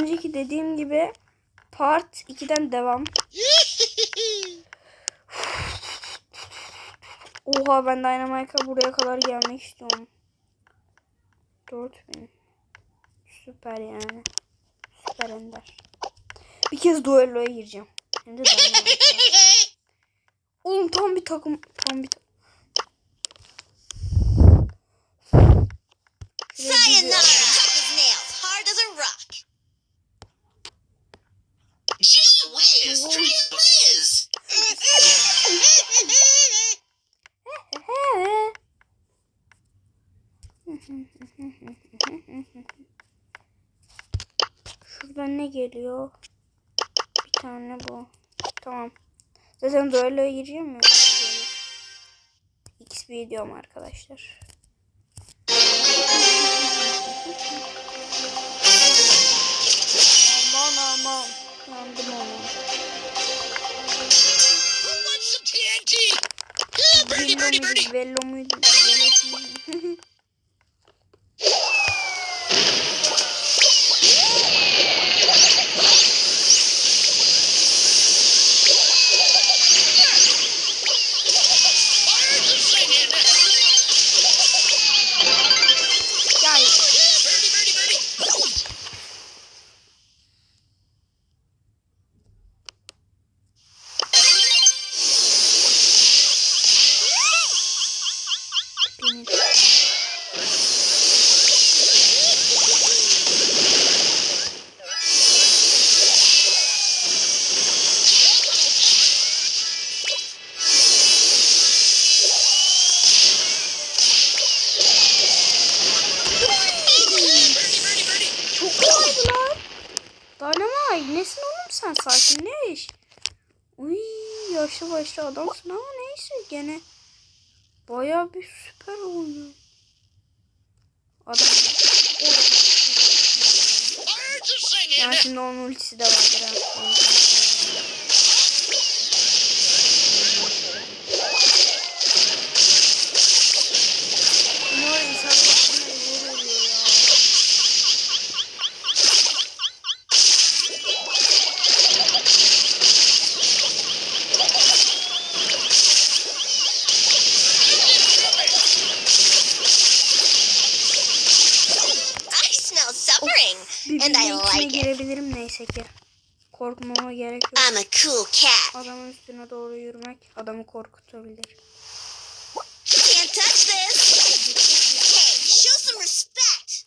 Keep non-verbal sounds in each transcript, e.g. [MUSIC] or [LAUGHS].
önceki dediğim gibi part 2'den devam. Oha ben Dynamite'a buraya kadar gelmek istiyorum. 4000. Süper yani. Süper ender. Bir kez duelloya gireceğim. Hem de. Oğlum tam bir takım tam bir takım. Sayonara, Ne geliyor? Bir tane bu. Tamam. Zaten duelloya gireceğim ya. XP diyorum arkadaşlar. aman aman. Yandım onu. Who wants some TNT? Yeah, birdie, birdie, birdie. Vello muydu? Sen sakinleş. Uy yaşlı başlı adamsın ama neyse gene. Baya bir süper oldu. Adam. Yani şimdi onun ultisi de vardır ha. I'm a cool cat. Adamın üstüne doğru yürümek adamı korkutabilir. Can't touch this. Hey, show some respect.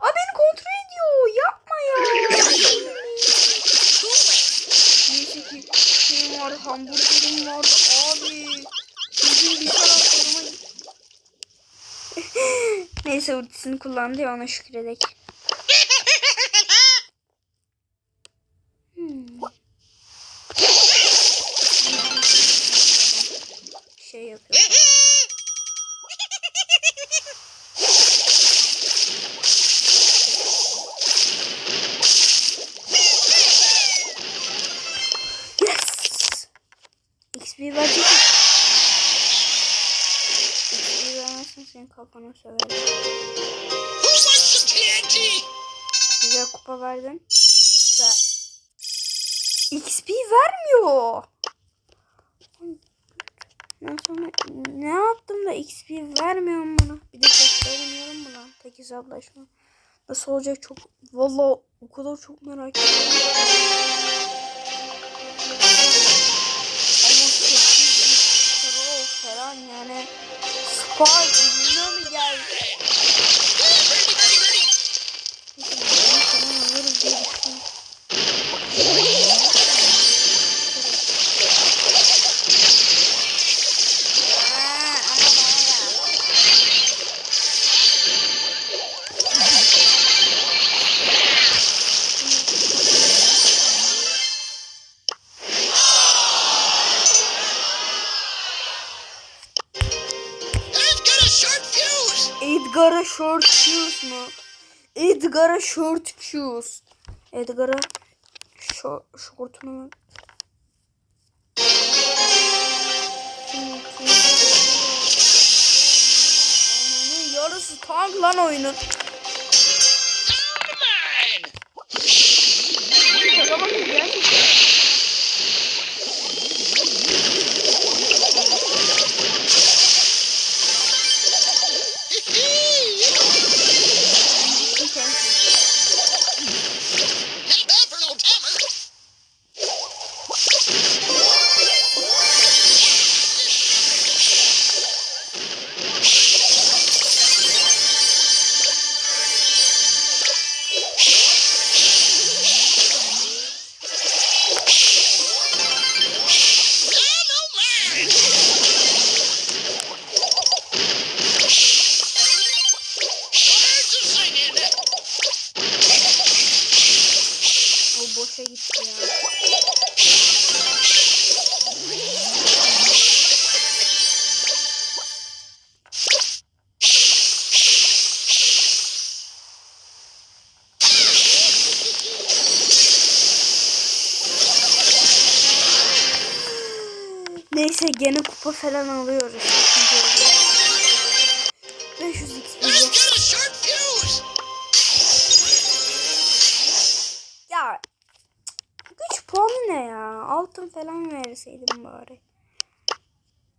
Aa beni kontrol ediyor. Yapma ya. Cooling. Neyse ki şeyim vardı, hamburgerim vardı abi. Bizim bir taraflarıma [LAUGHS] Neyse ultisini kullandı ya ona şükredek. Hmm. Şey yapıyor. Yes! XP verecek misin? XP vermezsen senin kafana söverim. Güzel kupa verdin. Ve XP vermiyor. Ben sonra ne yaptım da XP vermiyorum bana. Bir de tek mu lan? Tek hesaplaşma. Nasıl olacak çok... Valla o kadar çok merak ediyorum. short shoes mu? Edgar'a short shoes. Edgar'a şo şortunu Yarısı tank lan oyunun. Neyse gene kupa falan alıyoruz. İkinci oluyor. 500 XP. Ya güç puanı ne ya? Altın falan verseydim bari.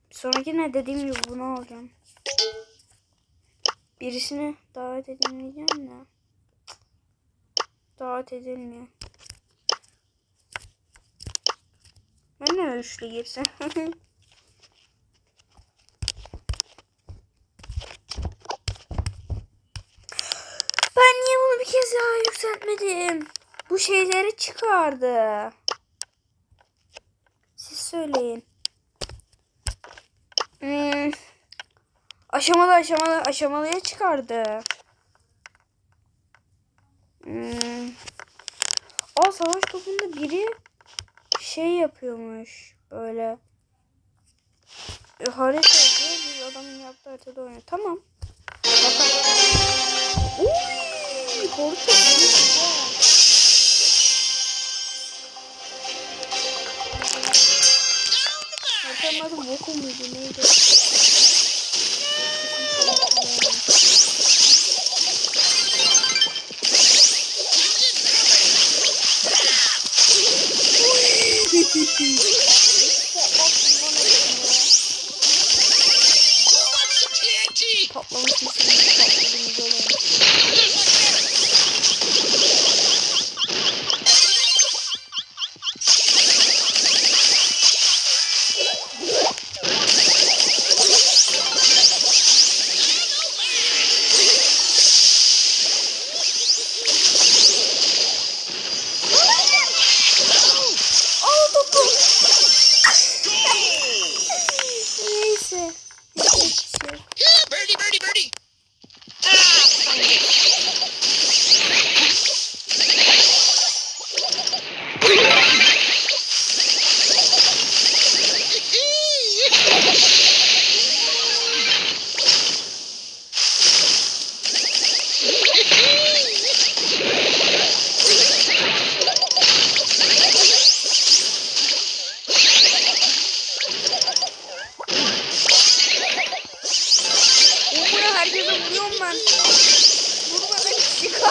Bir sonrakine dediğim gibi bunu alacağım. Birisini davet edeyim diyeceğim de. Davet edilmiyor. Ben de üçlü girsem. [LAUGHS] ben niye bunu bir kez daha yükseltmedim? Bu şeyleri çıkardı. Siz söyleyin. Hmm. Aşamalı aşamalı aşamalıya çıkardı. Hmm. Aa savaş topunda biri şey yapıyormuş böyle. E, harita yapıyor biz adamın yaptığı haritada oynuyor. Tamam. Bakalım. Uy. Haritanın adı Voku muydu neydi?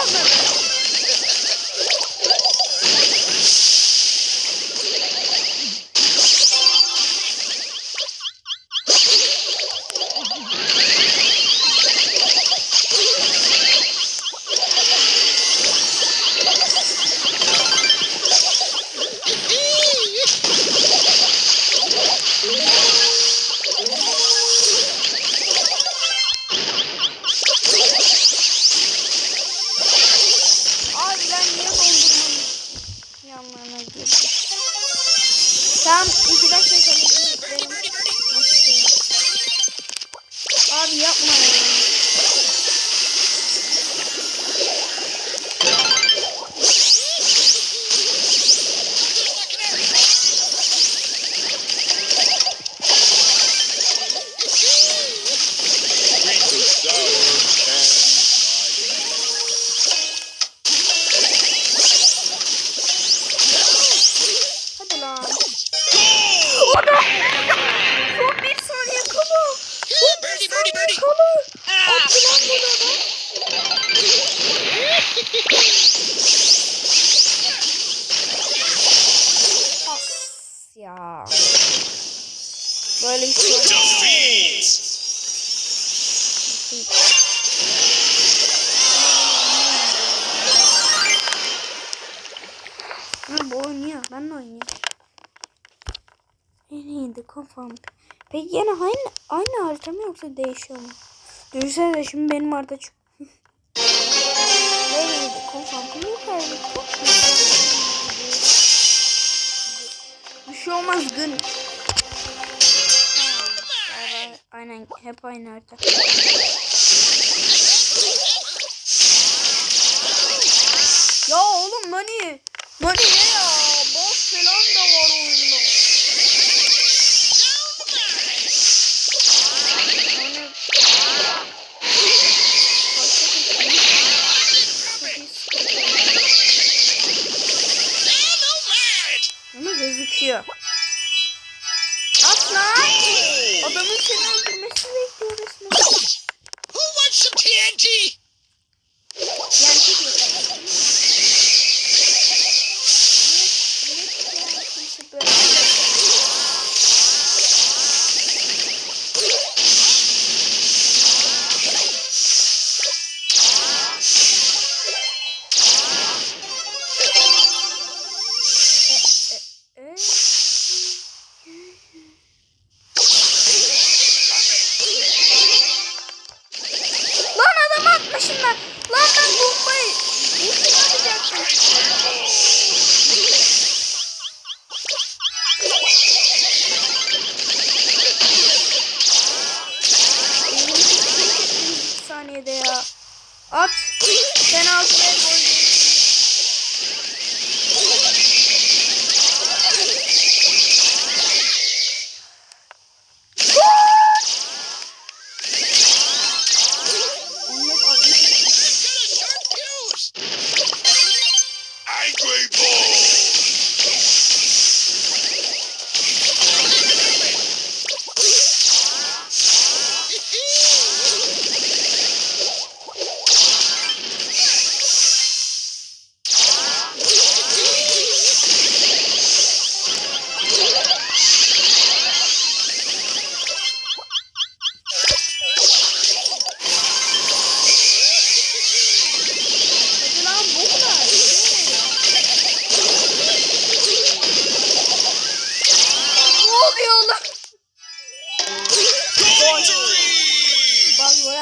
Kalmadı. Tamam Böyle bir şey. Defeat. Ha bu oynuyor. Ben de oynuyorum. En iyiydi kafam. Peki yine aynı, aynı harita mı yoksa değişiyor mu? Düşünsene şimdi benim harita çık. Nereydi kafam? Bunu kaybettim. Bir şey olmaz gün. Aynen hep aynı harita. Ya oğlum Nani. Nani ne ya? Boss falan da var oyunda. Ama gözüküyor. At lan. Adamın seni öldürmesini bekliyor resmen. Who wants some TNT?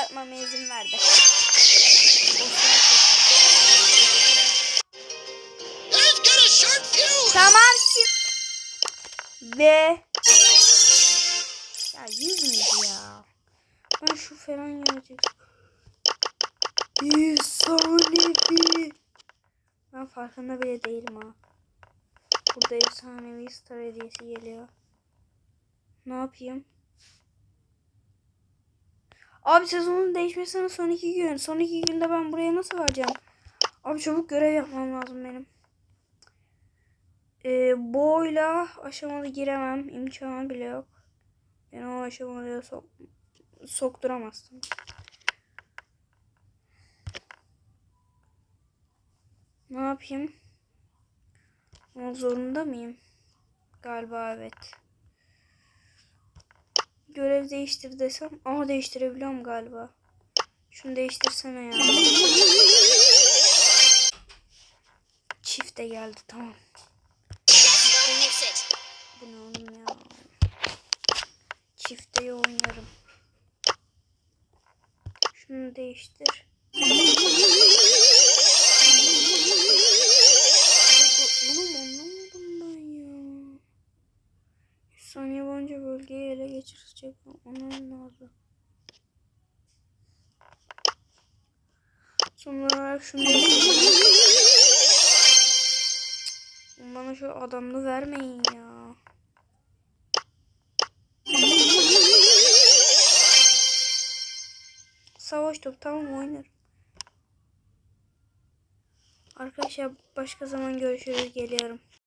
Atmama izin verdi. Tamam şimdi. Ve ya 100 müydü ya? Ben şu falan gelecek. Efsanevi. Ben farkında bile değilim ha. Burada efsanevi star hediyesi geliyor. Ne yapayım? Abi sezonun değişmesine son iki gün. Son iki günde ben buraya nasıl varacağım? Abi çabuk görev yapmam lazım benim. Ee, boyla aşamalı giremem. imkanı bile yok. Beni o aşamalıya sok sokturamazsın. Ne yapayım? Olmak zorunda mıyım? Galiba evet. Görev değiştir desem. Ama değiştirebiliyorum galiba. Şunu değiştirsene ya. Çifte geldi tamam. Bu ne oğlum ya? Çifteyi oynarım. Şunu değiştir. Saniye boyunca bölgeyi ele geçirecek. Onun lazım. Son olarak şunu. Bana şu adamını vermeyin ya. Savaş top tamam oynarım. Arkadaşlar başka zaman görüşürüz geliyorum.